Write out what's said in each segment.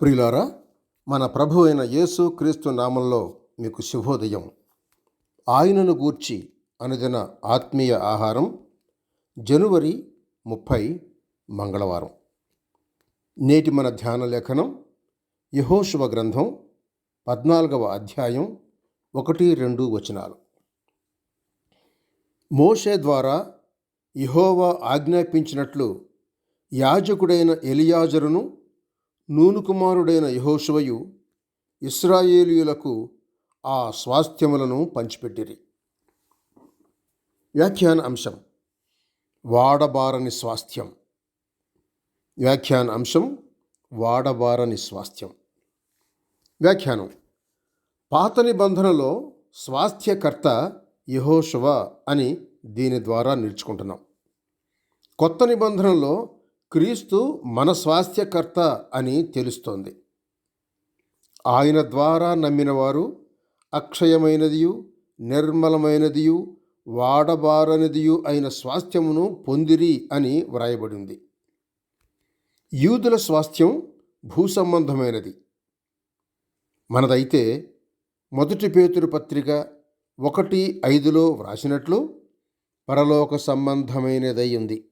ప్రియులారా మన ప్రభు అయిన యేసు క్రీస్తు నామంలో మీకు శుభోదయం. ఆయనను గూర్చి అనుదిన ఆత్మీయ ఆహారం జనవరి ముప్పై మంగళవారం. నేటి మన ధ్యాన లేఖనం యహోశువ గ్రంథం పద్నాలుగవ అధ్యాయం ఒకటి రెండు వచనాలు. మోషే ద్వారా యహోవా ఆజ్ఞాపించినట్లు యాజకుడైన ఎలియాజరును నూను కుమారుడైన యహోశువయు ఇస్రాయేలీయులకు ఆ స్వాస్థ్యములను పంచిపెట్టిరి. వ్యాఖ్యాన అంశం వాడబారని స్వాస్థ్యం. వ్యాఖ్యాన అంశం వాడబారని స్వాస్థ్యం. వ్యాఖ్యానం పాత నిబంధనలో స్వాస్థ్యకర్త యహోశువ అని దీని ద్వారా నేర్చుకుంటున్నాం కొత్త నిబంధనలో క్రీస్తు మన స్వాస్థ్యకర్త అని తెలుస్తోంది. ఆయన ద్వారా నమ్మినవారు అక్షయమైనదియు నిర్మలమైనదియు వాడబారనిదియు అయిన స్వాస్థ్యమును పొందిరి అని వ్రాయబడింది. యూదుల స్వాస్థ్యం భూసంబంధమైనది మనదైతే మొదటి పేతురు పత్రిక ఒకటి ఐదులో వ్రాసినట్లు పరలోక సంబంధమైనదై ఉంది.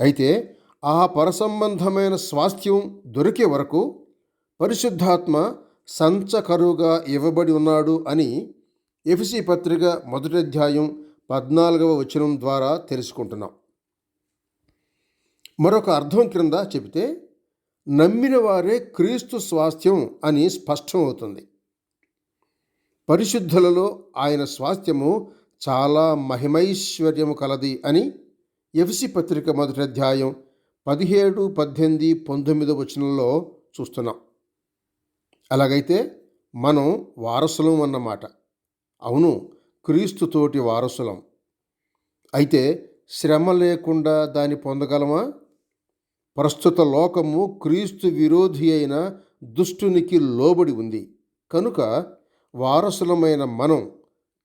అయితే ఆ పరసంబంధమైన స్వాస్థ్యం దొరికే వరకు పరిశుద్ధాత్మ సంచకరువుగా ఇవ్వబడి ఉన్నాడు అని ఎఫ్సి పత్రిక మొదటి అధ్యాయం పద్నాలుగవ వచనం ద్వారా తెలుసుకుంటున్నాం. మరొక అర్థం క్రింద చెబితే నమ్మిన వారే క్రీస్తు స్వాస్థ్యం అని స్పష్టమవుతుంది. పరిశుద్ధులలో ఆయన స్వాస్థ్యము చాలా మహిమైశ్వర్యము కలది అని ఎఫ్సి పత్రిక మొదటి అధ్యాయం పదిహేడు పద్దెనిమిది పంతొమ్మిది వచనంలో చూస్తున్నాం. అలాగైతే మనం వారసులం అన్నమాట. అవును క్రీస్తుతోటి వారసులం. అయితే శ్రమ లేకుండా దాన్ని పొందగలమా? ప్రస్తుత లోకము క్రీస్తు విరోధి అయిన దుష్టునికి లోబడి ఉంది. కనుక వారసులమైన మనం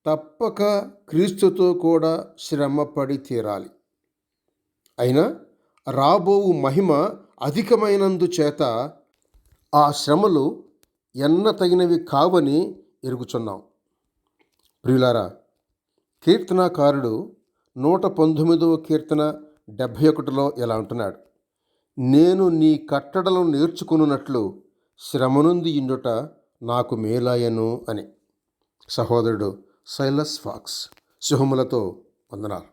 తప్పక క్రీస్తుతో కూడా శ్రమపడి తీరాలి. అయినా రాబోవు మహిమ అధికమైనందు చేత ఆ శ్రమలు ఎన్న తగినవి కావని ఎరుగుచున్నాం. ప్రియులారా కీర్తనాకారుడు నూట పంతొమ్మిదవ కీర్తన డెబ్భై ఒకటిలో ఎలా అంటున్నాడు. నేను నీ కట్టడలను నేర్చుకున్నట్లు శ్రమనుంది ఇండుట నాకు మేలాయను అని. సహోదరుడు సైలస్ ఫాక్స్ శుభములతో వందనాలు.